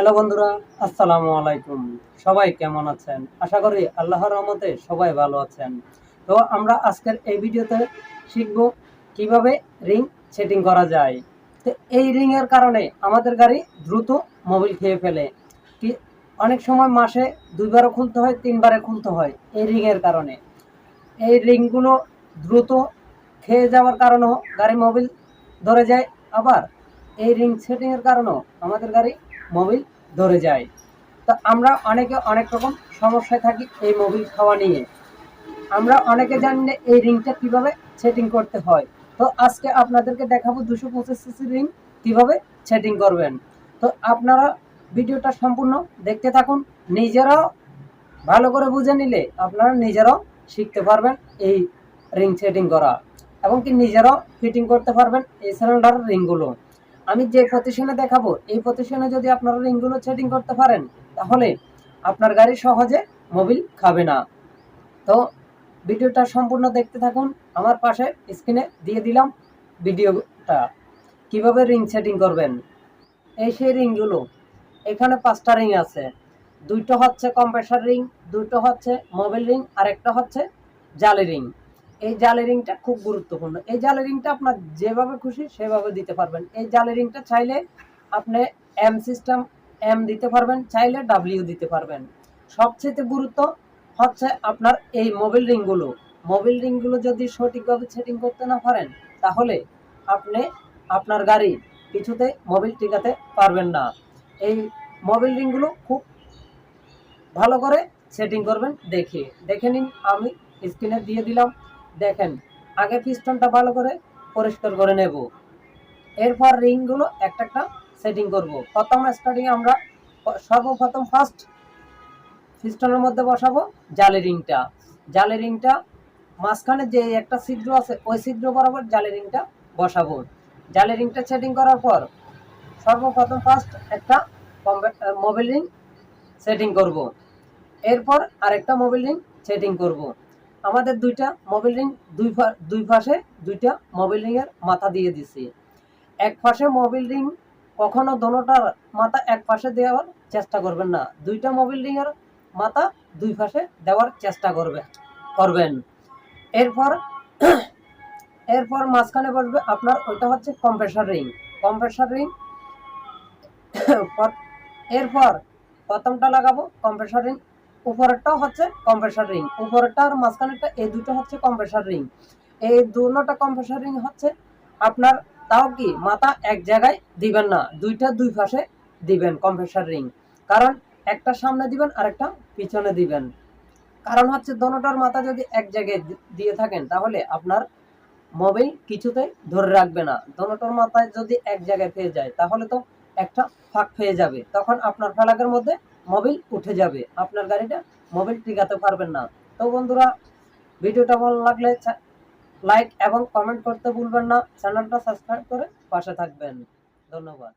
Hello বন্ধুরা, আসসালামু আলাইকুম। সবাই কেমন আছেন? আশা করি আল্লাহর রহমতে সবাই ভালো আছেন। তো আমরা আজকের এই ভিডিওতে শিখব কীভাবে রিং সেটিং করা যায়। তো এই রিংয়ের কারণে আমাদের গাড়ি দ্রুত মোবিল খেয়ে ফেলে। কি অনেক সময় মাসে দুইবারও খুলতে হয়, তিনবারে খুলতে হয় এই রিংয়ের কারণে। এই রিংগুলো দ্রুত খেয়ে যাওয়ার কারণেও গাড়ি মোবিল ধরে যায়। আবার এই রিং সেটিংয়ের কারণেও আমাদের গাড়ি মোবিল ধরে যায়। তো আমরা অনেকে অনেক রকম সমস্যায় থাকি এই মোবিল খাওয়া নিয়ে। আমরা অনেকে জানি না এই রিংটা কীভাবে সেটিং করতে হয়। তো আজকে আপনাদেরকে দেখাবো দুশো পঁচিশ সিসি রিং কীভাবে সেটিং করবেন। তো আপনারা ভিডিওটা সম্পূর্ণ দেখতে থাকুন। নিজেরাও ভালো করে বুঝে নিলে আপনারা নিজেরাও শিখতে পারবেন এই রিং সেটিং করা। এবং কি নিজেরাও ফিটিং করতে পারবেন এই সিলিন্ডার রিংগুলো। আমি যে প্রতিষ্ঠানে দেখাবো, এই প্রতিষ্ঠানে যদি আপনারা রিংগুলো সেটিং করতে পারেন, তাহলে আপনার গাড়ি সহজে মোবিল খাবে না। তো ভিডিওটা সম্পূর্ণ দেখতে থাকুন। আমার পাশে স্ক্রিনে দিয়ে দিলাম ভিডিওটা। কীভাবে রিং সেটিং করবেন? এই সেই রিংগুলো এখানে পাঁচটা রিং আছে। দুইটা হচ্ছে কম্প্রেসার রিং দুটো হচ্ছে মোবাইল রিং আর একটা হচ্ছে জালি রিং এই জালি রিংটা খুব গুরুত্বপূর্ণ। এই জালি রিংটা আপনার যেভাবে খুশি সেভাবে দিতে পারবেন। এই জালি রিংটা চাইলে আপনি এম সিস্টেম এম দিতে পারবেন, চাইলে ডাব্লিউ দিতে পারবেন। সবচেয়ে গুরুত্ব হচ্ছে আপনার এই মোবাইল রিংগুলো। মোবাইল রিংগুলো যদি সঠিকভাবে সেটিং করতে না পারেন, তাহলে আপনি আপনার গাড়ি কিছুতে মোবিল টিকাতে পারবেন না। এই মোবিল রিংগুলো খুব ভালো করে সেটিং করবেন দেখে। দেখে নিন, আমি স্ক্রিনে দিয়ে দিলাম। দেখেন, আগে পিস্টনটা ভালো করে পরিষ্কার করে নেব। এরপর রিংগুলো একটা একটা সেটিং করব। প্রথম স্টার্টিং আমরা সর্বপ্রথম ফার্স্ট পিস্টনের মধ্যে বসাবো জালি রিংটা। জালি রিংটা মাঝখানে যে একটা ছিদ্র আছে, ওই ছিদ্র বরাবর জালি রিংটা বসাবো। জালি রিংটা সেটিং করার পর সর্বপ্রথম ফার্স্ট একটা মোবাইল রিং সেটিং করব। এরপর আরেকটা মোবাইল রিং সেটিং করব। আমাদের দুইটা মোবাইল রিং দুই দুই পাশে দুইটা মোবাইল রিংয়ের মাথা দিয়ে দিছি। এক পাশে মোবাইল রিং কখনো দোনোটার মাথা এক পাশে দেওয়ার চেষ্টা করবেন না। দুইটা মোবাইল রিংয়ের মাথা দুই পাশে দেওয়ার চেষ্টা করবে, করবেন। এরপর এরপর মাঝখানে বসবে আপনার ওইটা হচ্ছে কম্প্রেসার রিং কম্প্রেসার রিং এরপর প্রথমটা লাগাবো কম্প্রেসার রিং উপরেরটাও হচ্ছে কম্প্রেসার রিং উপরেরটা আর মাঝখানেরটা এই দুটো হচ্ছে কম্প্রেসার রিং এই দুটোটা কম্প্রেসার রিং হচ্ছে আপনার তাও কি মাথা এক জায়গায় দিবেন না, দুইটা দুই পাশে দিবেন কম্প্রেসার রিং কারণ একটা সামনে দিবেন আর একটা পিছনে দিবেন। কারণ হচ্ছে দোনোটার মাথা যদি এক জায়গায় দিয়ে থাকেন তাহলে আপনার মোবাইল কিছুতে ধরে রাখবে না। দোনোটার মাথায় যদি এক জায়গায় পেয়ে যায় তাহলে তো একটা ফাঁক পেয়ে যাবে। তখন আপনার ফেলাকের মধ্যে মোবিল উঠে যাবে। আপনার গাড়িটা মোবিল টিকাতে পারবেন না। তো বন্ধুরা, ভিডিওটা ভালো লাগলে লাইক এবং কমেন্ট করতে ভুলবেন না। চ্যানেলটা সাবস্ক্রাইব করে পাশে থাকবেন। ধন্যবাদ।